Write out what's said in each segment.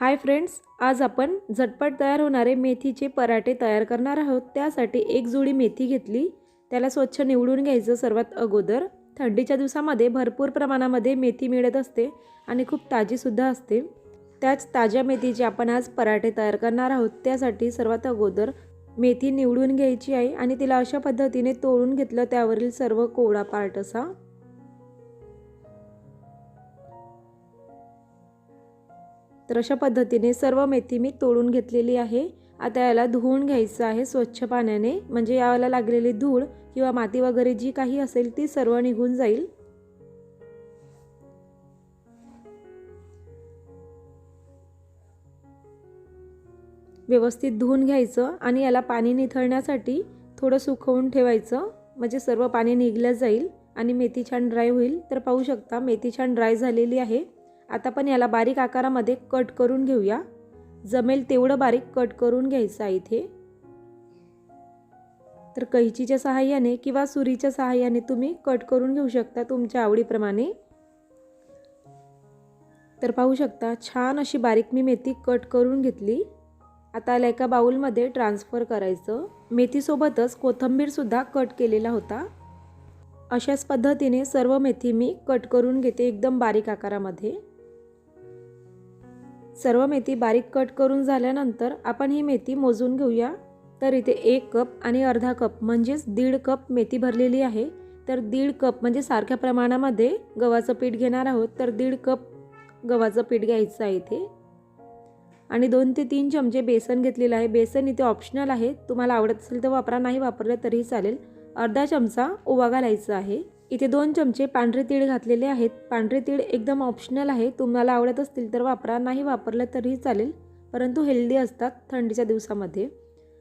Hi friends आज आपण झटपट तयार होणारे मेथीचे पराठे तयार करणार आहोत. त्यासाठी एक जुडी मेथी घेतली. त्याला स्वच्छ निवडून घ्यायचं सर्वात अगोदर. थंडीच्या दिवसामध्ये भरपूर प्रमाणामध्ये मेथी मिळत असते आणि खूप ताजीसुद्धा असते. त्याच ताज्या मेथीचे आपण आज पराठे तयार करणार आहोत. त्यासाठी सर्वात अगोदर मेथी निवडून घ्यायची आहे आणि तिला अशा पद्धतीने तोडून घेतलं त्यावरील सर्व कोवळा पार्ट असा तर अशा पद्धतीने सर्व मेथी मी तोडून घेतलेली आहे. आता याला धुवून घ्यायचं आहे स्वच्छ पाण्याने. म्हणजे याला लागलेली धूळ किंवा माती वगैरे जी काही असेल ती सर्व निघून जाईल. व्यवस्थित धुवून घ्यायचं आणि याला पाणी निथळण्यासाठी थोडं सुकवून ठेवायचं. म्हणजे सर्व पाणी निघलं जाईल आणि मेथी छान ड्राय होईल. तर पाहू शकता मेथी छान ड्राय झालेली आहे. आता पण याला बारीक आकारामध्ये कट करून घेऊया. जमेल तेवढं बारीक कट करून घ्यायचं आहे इथे. तर कैचीच्या सहाय्याने किंवा सुरीच्या सहाय्याने तुम्ही कट करून घेऊ शकता तुमच्या आवडीप्रमाणे. तर पाहू शकता छान अशी बारीक मी मेथी कट करून घेतली. आता याला एका बाऊलमध्ये ट्रान्सफर करायचं. मेथीसोबतच कोथंबीरसुद्धा कट केलेला होता. अशाच पद्धतीने सर्व मेथी मी कट करून घेते एकदम बारीक आकारामध्ये. सर्व मेथी बारीक कट करून झाल्यानंतर आपण ही मेथी मोजून घेऊया. तर इथे एक कप आणि अर्धा कप म्हणजेच दीड कप मेथी भरलेली आहे. तर दीड कप म्हणजे सारख्या प्रमाणामध्ये गव्हाचं पीठ घेणार आहोत. तर दीड कप गव्हाचं पीठ घ्यायचं आहे इथे. आणि दोन ते तीन चमचे बेसन घेतलेलं आहे. बेसन इथे ऑप्शनल आहे. तुम्हाला आवडत असेल तर वापरा नाही वापरलं तरीही चालेल. अर्धा चमचा ओवा घालायचा आहे. इथे दोन चमचे पांढरे तीळ घातलेले आहेत. पांढरे तीळ एकदम ऑप्शनल आहे. तुम्हाला आवडत असतील तर वापरा. नाही वापरलं तरीही चालेल. परंतु हेल्दी असतात थंडीच्या दिवसामध्ये.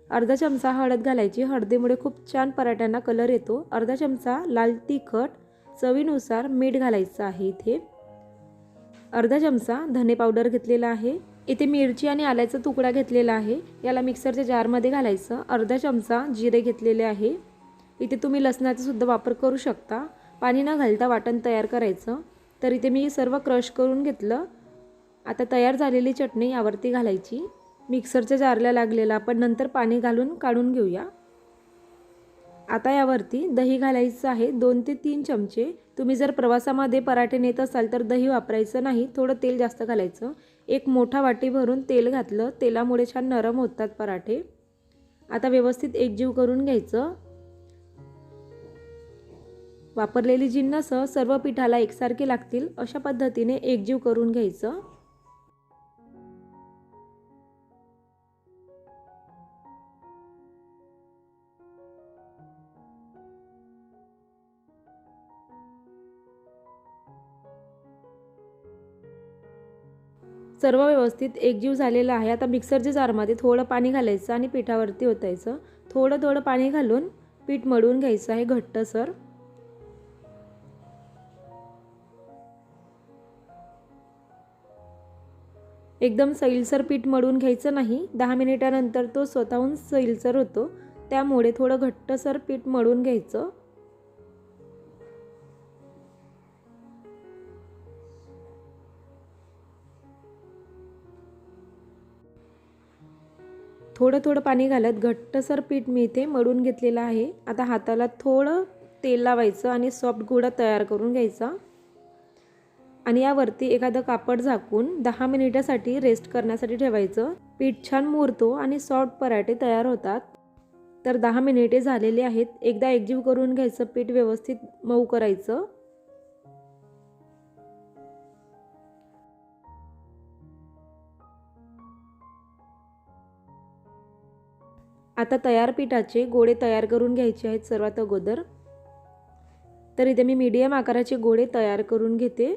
अर्धा चमचा हळद घालायची. हळदीमुळे खूप छान पराठ्यांना कलर येतो. अर्धा चमचा लाल तिखट चवीनुसार मीठ घालायचं आहे इथे. अर्धा चमचा धने पावडर घेतलेला आहे. इथे मिरची आणि आल्याचा तुकडा घेतलेला आहे. याला मिक्सरच्या जारमध्ये घालायचं. अर्धा चमचा जिरे घेतलेले आहे. इथे तुम्ही लसणाचा सुद्धा वापर करू शकता. पाणी न घालता वाटण तयार करायचं. तर इथे मी सर्व क्रश करून घेतलं. आता तयार झालेली चटणी यावरती घालायची. मिक्सरच्या जारला लागलेला आपण नंतर पाणी घालून काढून घेऊया. आता यावरती दही घालायचं आहे. दोन ते तीन चमचे. तुम्ही जर प्रवासामध्ये पराठे नेत असाल तर दही वापरायचं नाही. थोडं तेल जास्त घालायचं. एक मोठा वाटी भरून तेल घातलं. तेलामुळे छान नरम होतात पराठे. आता व्यवस्थित एकजीव करून घ्यायचं. वापरलेली जिन्नस सर्व पिठाला एकसारखे लागतील अशा पद्धतीने एकजीव करून घ्यायचं. सर्व व्यवस्थित एकजीव झालेला आहे. आता मिक्सरच्या जारमध्ये थोडं पाणी घालायचं आणि पिठावरती ओतायचं. थोडं थोडं पाणी घालून पीठ मळून घ्यायचं आहे घट्टसर. एकदम सैलसर पीठ मळून घ्यायचं नाही. दहा मिनिटानंतर तो स्वतःहून सैलसर होतो. त्यामुळे थोडं घट्टसर पीठ मळून घ्यायचं. थोडं थोडं पाणी घालत घट्टसर पीठ मी इथे मळून घेतलेलं आहे. आता हाताला थोडं तेल लावायचं आणि सॉफ्ट गोळा तयार करून घ्यायचा. आणि यावरती एखादं कापड झाकून दहा मिनिटासाठी रेस्ट करण्यासाठी ठेवायचं. पीठ छान मुरतो आणि सॉफ्ट पराठे तयार होतात. तर दहा मिनिटे झालेले आहेत. एकदा एकजीव करून घ्यायचं. पीठ व्यवस्थित मऊ करायचं. आता तयार पिठाचे गोळे तयार करून घ्यायचे आहेत सर्वात अगोदर. तर इथे मी मीडियम आकाराचे गोळे तयार करून घेते.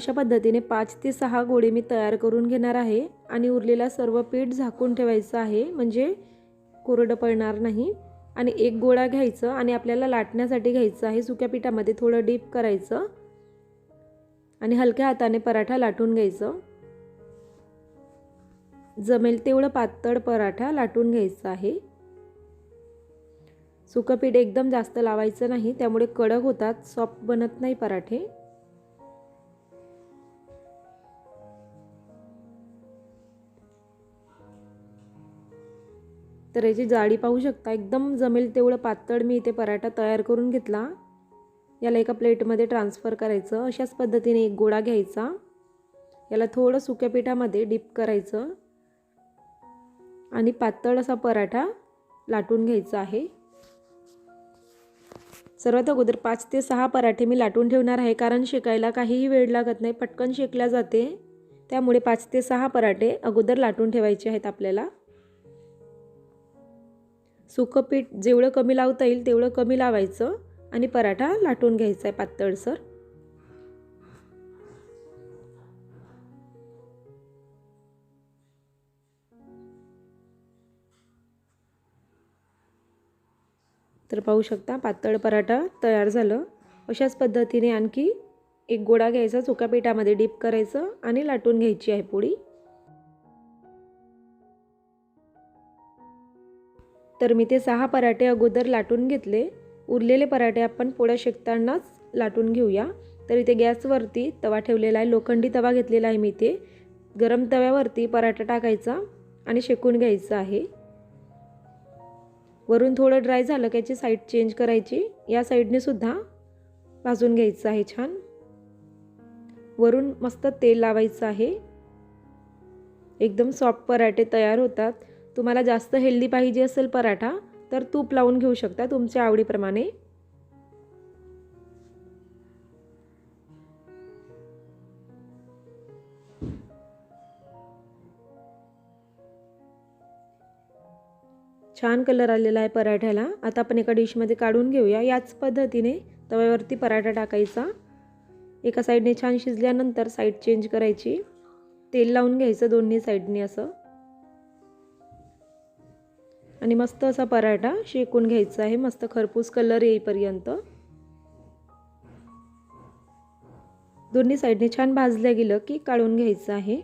अशा पद्धतीने पाच ते सहा गोळे मी तयार करून घेणार आहे आणि उरलेला सर्व पीठ झाकून ठेवायचं आहे म्हणजे कोरडं पडणार नाही. आणि एक गोळा घ्यायचं आणि आपल्याला लाटण्यासाठी घ्यायचं आहे सुक्या पिठामध्ये थोडं डीप करायचं. आणि हलक्या हाताने पराठा लाटून घ्यायचं. जमेल तेवढं पातळ पराठा लाटून घ्यायचा आहे. सुकं पीठ एकदम जास्त लावायचं नाही त्यामुळे कडक होतात सॉफ्ट बनत नाही पराठे. तर याची जाडी पाहू शकता. एकदम जमेल तेवढं पातळ मी इथे पराठा तयार करून घेतला. याला एका प्लेटमध्ये ट्रान्सफर करायचं. अशाच पद्धतीने एक गोळा घ्यायचा. याला थोडं सुक्या पिठामध्ये डिप करायचं. आणि पातळ असा पराठा लाटून घ्यायचा आहे. सर्वात अगोदर पाच ते सहा पराठे मी लाटून ठेवणार आहे कारण शेकायला काहीही वेळ लागत नाही. पटकन शेकल्या जाते. त्यामुळे पाच ते सहा पराठे अगोदर लाटून ठेवायचे आहेत आपल्याला. सुकं पीठ जेवढं कमी लावता येईल तेवढं कमी लावायचं आणि पराठा लाटून घ्यायचा आहे पातळसर तर पाहू शकता पातळ पराठा तयार झालं. अशाच पद्धतीने आणखी एक गोळा घ्यायचा सुका पिठामध्ये डीप करायचं आणि लाटून घ्यायची आहे पोळी तर मी ते सहा पराठे अगोदर लाटून घेतले. उरलेले पराठे आपण पोळ्या शेकतानाच लाटून घेऊया. तर इथे गॅसवरती तवा ठेवलेला आहे. लोखंडी तवा घेतलेला आहे मी इथे. गरम तव्यावरती पराठा टाकायचा आणि शेकून घ्यायचा आहे. वरून थोडं ड्राय झालं की याची साईड चेंज करायची. या साईडने सुद्धा भाजून घ्यायचं आहे छान. वरून मस्त तेल लावायचं आहे. एकदम सॉफ्ट पराठे तयार होतात. तुम्हाला जास्त हेल्दी पाहिजे असेल पराठा तर तूप लावून घेऊ शकता तुमच्या आवडीप्रमाणे. छान कलर आलेला आहे पराठ्याला. आता आपण एका डिशमध्ये काढून घेऊया. याच पद्धतीने तव्यावरती पराठा टाकायचा. एका साईडने छान शिजल्यानंतर साईड चेंज करायची. तेल लावून घ्यायचं दोन्ही साईडने असं. आणि मस्त असा पराठा शेकून घ्यायचा आहे. मस्त खरपूस कलर येईपर्यंत. दोन्ही साईडने छान भाजलं गेलं की काढून घ्यायचं आहे.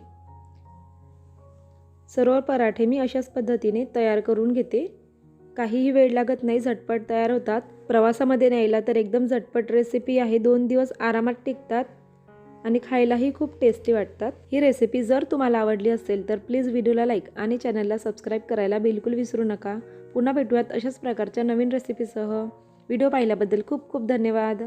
सर्व पराठे मी अशाच पद्धतीने तयार करून घेते. काहीही वेळ लागत नाही झटपट तयार होतात. प्रवासामध्ये न्यायला तर एकदम झटपट रेसिपी आहे. दोन दिवस आरामात टिकतात. आणि खायलाही खूप टेस्टी वाटतात. ही रेसिपी जर तुम्हाला आवडली असेल तर प्लीज व्हिडिओला लाईक आणि चॅनलला सबस्क्राईब करायला बिलकुल विसरू नका. पुन्हा भेटूयात अशाच प्रकारच्या नवीन रेसिपीसह व्हिडिओ पाहिल्याबद्दल खूप खूप धन्यवाद.